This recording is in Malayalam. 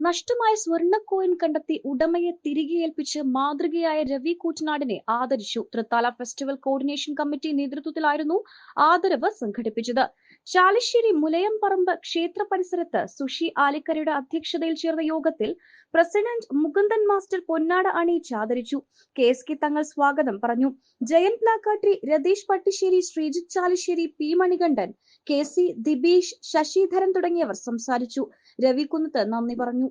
നഷ്ടമായ സ്വർണ കോയിൻ കണ്ടെത്തി ഉടമയെ തിരികെ ഏൽപ്പിച്ച് മാതൃകയായ രവി കൂറ്റനാടിനെ ആദരിച്ചു. തൃത്താല ഫെസ്റ്റിവൽ കോർഡിനേഷൻ കമ്മിറ്റി നേതൃത്വത്തിലായിരുന്നു ആദരവ് സംഘടിപ്പിച്ചത്. ചാലിശ്ശേരി മുലയംപറമ്പ് ക്ഷേത്ര പരിസരത്ത് സുഷി ആലിക്കരയുടെ അധ്യക്ഷതയിൽ ചേർന്ന യോഗത്തിൽ പ്രസിഡന്റ് മുകുന്ദൻ മാസ്റ്റർ പൊന്നാട അണിയിച്ച് ആദരിച്ചു കെ എസ് കെ തങ്ങൾ സ്വാഗതം പറഞ്ഞു. Jayan Plakkatti Ratheesh Pattisseri Sreejith Chalissery P Manikandan K C Dibeesh Sasidharan തുടങ്ങിയവർ സംസാരിച്ചു. രവി കുന്നത്ത് നന്ദി പറഞ്ഞു.